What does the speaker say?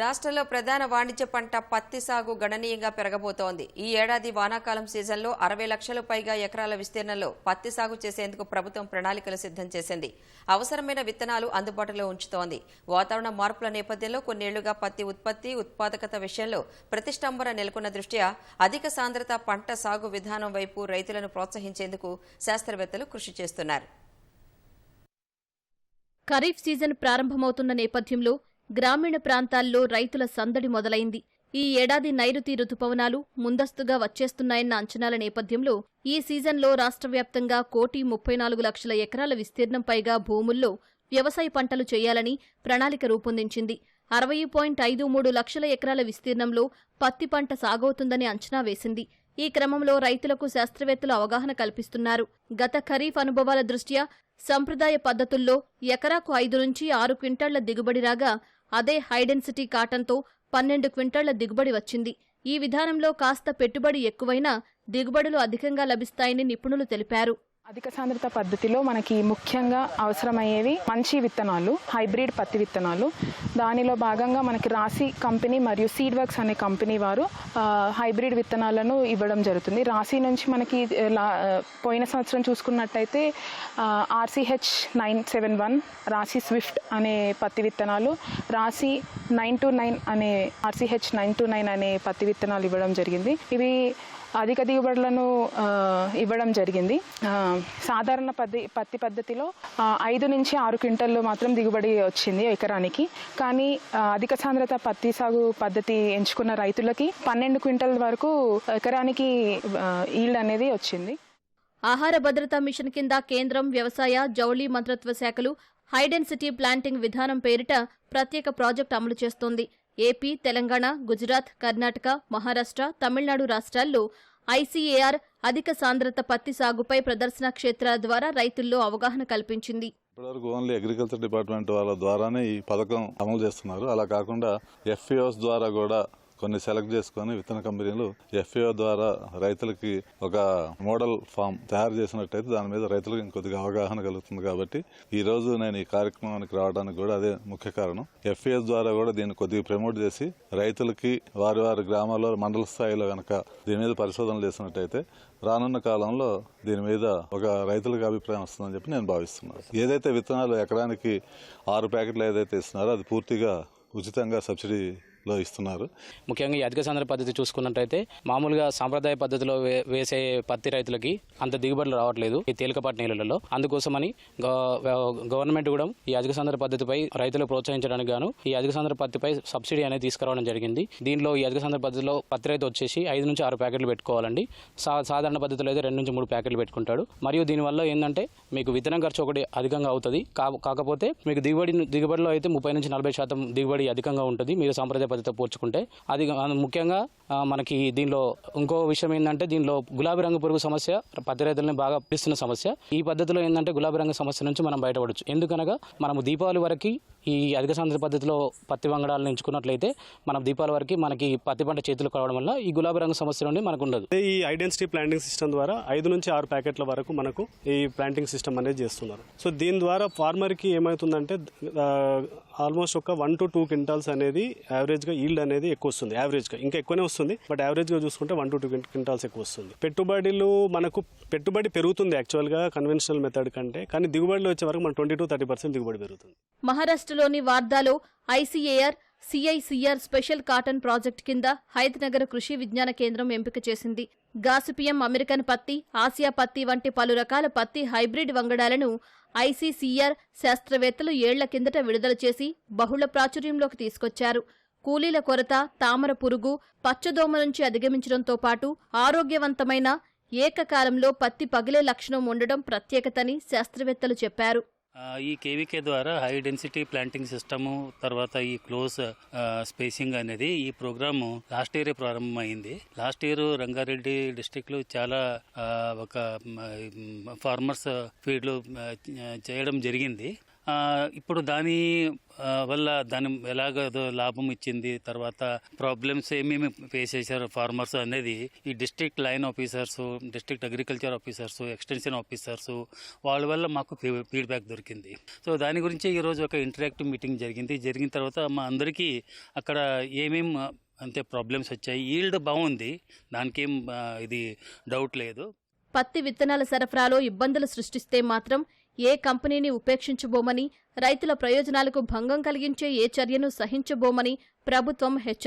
రాష్ట్రంలో ప్రధాన వాణిజ్య పంట పత్తి సాగు గణనీయంగా పెరగబోతోంది. ఈ ఏడాది వానాకాలం సీజన్లో అరవై లక్షల పైగా ఎకరాల విస్తీర్ణంలో పత్తి సాగు చేసేందుకు ప్రభుత్వం ప్రణాళికలు సిద్ధం చేసింది. అవసరమైన విత్తనాలు అందుబాటులో ఉంచుతోంది. వాతావరణ మార్పుల నేపథ్యంలో కొన్నేళ్ళుగా పత్తి ఉత్పత్తి ఉత్పాదకత విషయంలో ప్రతిష్టంభన నెలకొన్న దృష్ట్యా అధిక సాంద్రత పంట సాగు విధానం వైపు రైతులను ప్రోత్సహించేందుకు శాస్త్రవేత్తలు కృషి చేస్తున్నారు. ఖరీఫ్ సీజన్ ప్రారంభమవుతున్న నేపథ్యంలో గ్రామీణ ప్రాంతాల్లో రైతుల సందడి మొదలైంది. ఈ ఏడాది నైరుతి రుతుపవనాలు ముందస్తుగా వచ్చేస్తున్నాయన్న అంచనాల నేపథ్యంలో ఈ సీజన్లో రాష్ట్ర వ్యాప్తంగా కోటి ముప్పై నాలుగు లక్షల ఎకరాల విస్తీర్ణం పైగా భూముల్లో వ్యవసాయ పంటలు చేయాలని ప్రణాళిక రూపొందించింది. అరవై పాయింట్ ఐదు మూడు లక్షల ఎకరాల విస్తీర్ణంలో పత్తి పంట సాగవుతుందని అంచనా వేసింది. ఈ క్రమంలో రైతులకు శాస్త్రవేత్తలు అవగాహన కల్పిస్తున్నారు. గత ఖరీఫ్ అనుభవాల దృష్ట్యా సంప్రదాయ పద్ధతుల్లో ఎకరాకు ఐదు నుంచి ఆరు క్వింటాళ్ళ దిగుబడి రాగా అదే హైడెన్సిటీ కాటన్తో పన్నెండు క్వింటాళ్ళ దిగుబడి వచ్చింది. ఈ విధానంలో కాస్త పెట్టుబడి ఎక్కువైనా దిగుబడులు అధికంగా లభిస్తాయని నిపుణులు తెలిపారు. అధిక సాంద్రత పద్ధతిలో మనకి ముఖ్యంగా అవసరమయ్యేవి మంచి విత్తనాలు హైబ్రిడ్ పత్తి విత్తనాలు. దానిలో భాగంగా మనకి రాశి కంపెనీ మరియు సీడ్ వర్క్స్ అనే కంపెనీ వారు హైబ్రిడ్ విత్తనాలను ఇవ్వడం జరుగుతుంది. రాశి నుంచి మనకి లా- పోయిన సంవత్సరం చూసుకున్నట్టయితే RCH nine seven one Rasi swift అనే పత్తి విత్తనాలు రాశి నైన్ టు నైన్ అనే ఆర్సీహెచ్ నైన్ టు నైన్ అనే పత్తి విత్తనాలు ఇవ్వడం జరిగింది. ఇవి అధిక దిగుబడులను ఇవ్వడం జరిగింది. సాధారణ పద్ధతి పత్తి పద్ధతిలో ఐదు నుంచి ఆరు క్వింటల్లో మాత్రం దిగుబడి వచ్చింది ఎకరానికి. కానీ అధిక సాంద్రత పత్తి సాగు పద్ధతి ఎంచుకున్న రైతులకి పన్నెండు క్వింటల్ వరకు ఎకరానికి ఈల్డ్ అనేది వచ్చింది. ఆహార భద్రతా మిషన్ కింద కేంద్రం వ్యవసాయ జౌళి మంత్రిత్వ శాఖలు హైడెన్సిటీ ప్లాంటింగ్ విధానం పేరిట ప్రత్యేక ప్రాజెక్టు అమలు చేస్తోంది. ఏపీ తెలంగాణ గుజరాత్ కర్ణాటక మహారాష్ట్ర తమిళనాడు రాష్ట్రాల్లో ఐసీఏఆర్ అధిక సాంద్రత పత్తి సాగుపై ప్రదర్శన క్షేత్రాల ద్వారా రైతుల్లో అవగాహన కల్పించింది. ఇప్పటివరకు ఓన్లీ అగ్రికల్చర్ డిపార్ట్మెంట్ వాళ్ళ ద్వారానే ఈ పథకం అమలు చేస్తున్నారు. అలా కాకుండా ఎఫ్ఏఓస్ ద్వారా కూడా కొన్ని సెలెక్ట్ చేసుకొని విత్తన కంపెనీలు ఎఫ్ఏఓ ద్వారా రైతులకి ఒక మోడల్ ఫామ్ తయారు చేసినట్టయితే దాని మీద రైతులకు ఇంకొద్దిగా అవగాహన కలుగుతుంది కాబట్టి ఈ రోజు నేను ఈ కార్యక్రమానికి రావడానికి కూడా అదే ముఖ్య కారణం. ఎఫ్ఏఎస్ ద్వారా కూడా దీన్ని కొద్దిగా ప్రమోట్ చేసి రైతులకి వారి వారి గ్రామాల్లో మండల స్థాయిలో కనుక దీని మీద పరిశోధనలు చేసినట్టయితే రానున్న కాలంలో దీని మీద ఒక రైతులకు అభిప్రాయం వస్తుందని చెప్పి నేను భావిస్తున్నాను. ఏదైతే విత్తనాలు ఎకరానికి ఆరు ప్యాకెట్లు ఏదైతే ఇస్తున్నారో అది పూర్తిగా ఉచితంగా సబ్సిడీ లో ఇస్తున్నారు. ముఖ్యంగా ఈ అధిక సాంద్ర పద్ధతి చూసుకున్నట్టయితే మామూలుగా సాంప్రదాయ పద్ధతిలో వే- వేసే పత్తి రైతులకి అంత దిగుబడులు రావట్లేదు ఈ తేలికపాటి నేలలలో. అందుకోసమని గవర్నమెంట్ కూడా ఈ అధిక సాంద్ర పద్ధతిపై రైతులు ప్రోత్సహించడానికి గాను ఈ అధిక సాంద్ర పత్తిపై సబ్సిడీ అనేది తీసుకురావడం జరిగింది. దీనిలో ఈ అధిక సాంద్ర పద్ధతిలో పత్తి రైతు వచ్చేసి ఐదు నుంచి ఆరు ప్యాకెట్లు పెట్టుకోవాలండి. సా సాధారణ పద్ధతిలో అయితే రెండు నుంచి మూడు ప్యాకెట్లు పెట్టుకుంటాడు. మరియు దీనివల్ల ఏంటంటే మీకు విత్తనం ఖర్చు ఒకటి అధికంగా అవుతుంది. కాకపోతే మీకు దిగుబడి దిగుబడిలో అయితే ముప్పై నుంచి నలభై శాతం దిగుబడి అధికంగా ఉంటుంది. మీరు సాంప్రదాయ పద్ధతితో పోల్చుకుంటే అది ముఖ్యంగా మనకి దీనిలో ఇంకో విషయం ఏంటంటే దీనిలో గులాబీ రంగు పురుగు సమస్య పత్తి రైతులని బాగా పిలుస్తున్న సమస్య. ఈ పద్ధతిలో ఏంటంటే గులాబీ రంగు సమస్య నుంచి మనం బయటపడవచ్చు ఎందుకనగా మనము దీపావళి వరకు ఈ అధిక సాంద్ర పద్ధతిలో పత్తి వంగడాలను ఎంచుకున్నట్లయితే మనం దీపాల వరకు మనకి పత్తి పంట చేతులు కావడం వల్ల ఈ గులాబీ రంగు సమస్య నుండి మనకు ఉండదు. ఈ ఐడెన్సిటీ ప్లాంటింగ్ సిస్టమ్ ద్వారా ఐదు నుంచి ఆరు ప్యాకెట్ల వరకు మనకు ఈ ప్లాంటింగ్ సిస్టమ్ అనేది చేస్తున్నారు. సో దీని ద్వారా ఫార్మర్కి ఏమవుతుందంటే ఆల్మోస్ట్ ఒక వన్ టు టూ క్వింటాల్స్ అనేది యావరేజ్గా ఈల్డ్ అనేది ఎక్కువ వస్తుంది యావరేజ్గా. ఇంకా ఎక్కువనే వస్తుంది బట్ యావరేజ్గా చూసుకుంటే వన్ టు టూ క్వింటాల్స్ ఎక్కువ వస్తుంది. పెట్టుబడులు మనకు పెట్టుబడి పెరుగుతుంది యాక్చువల్గా కన్వెన్షనల్ మెథడ్ కంటే కానీ దిగుబడిలో వచ్చే వరకు మన ట్వంటీ టు థర్టీ పర్సెంట్ దిగుబడి పెరుగుతుంది. మహారాష్ట్రలోని వార్దాలో ICAR CICR special cotton project కింద హైదనగర్ కృషి విజ్ఞాన కేంద్రం ఎంపిక చేసింది. గాసిపియం అమెరికన్ పత్తి ఆసియా పత్తి వంటి పలు రకాల పత్తి హైబ్రిడ్ వంగడాలను ఐసీసీఆర్ శాస్త్రవేత్తలు ఏళ్ళ కిందట విడుదల చేసి బహుళ ప్రాచుర్యంలోకి తీసుకొచ్చారు. కూలీల కొరత తామర పురుగు పచ్చదోమ నుంచి అధిగమించడంతో పాటు ఆరోగ్యవంతమైన ఏకకాలంలో పత్తి పగిలే లక్షణం ఉండడం ప్రత్యేకతని శాస్త్రవేత్తలు చెప్పారు. ఈ కేవీకే ద్వారా హై డెన్సిటీ ప్లాంటింగ్ సిస్టము తర్వాత ఈ క్లోజ్ స్పేసింగ్ అనేది ఈ ప్రోగ్రాము లాస్ట్ ఇయర్ ప్రారంభమైంది. లాస్ట్ ఇయర్ రంగారెడ్డి డిస్టిక్లో చాలా ఒక ఫార్మర్స్ ఫీల్డ్ చేయడం జరిగింది. ఇప్పుడు దాని వల్ల దాని ఎలాగ లాభం ఇచ్చింది తర్వాత ప్రాబ్లమ్స్ ఏమేమి ఫేస్ చేశారు ఫార్మర్స్ అనేది ఈ district line officers district agriculture officers extension officers వాళ్ళ వల్ల మాకు ఫీడ్బ్యాక్ దొరికింది. సో దాని గురించి ఈరోజు ఒక ఇంటరాక్టివ్ మీటింగ్ జరిగింది. జరిగిన తర్వాత మా అందరికీ అక్కడ ఏమేం అంతే ప్రాబ్లమ్స్ వచ్చాయి ఈల్డ్ బాగుంది దానికేం ఇది డౌట్ లేదు. పత్తి విత్తనాల సరఫరాలో ఇబ్బందులు సృష్టిస్తే మాత్రం ఏ కంపెనీని ఉపేక్షించబోమని రైతుల ప్రయోజనాలకు భంగం కలిగించే ఏ చర్యను సహించబోమని ప్రభుత్వం హెచ్చరించింది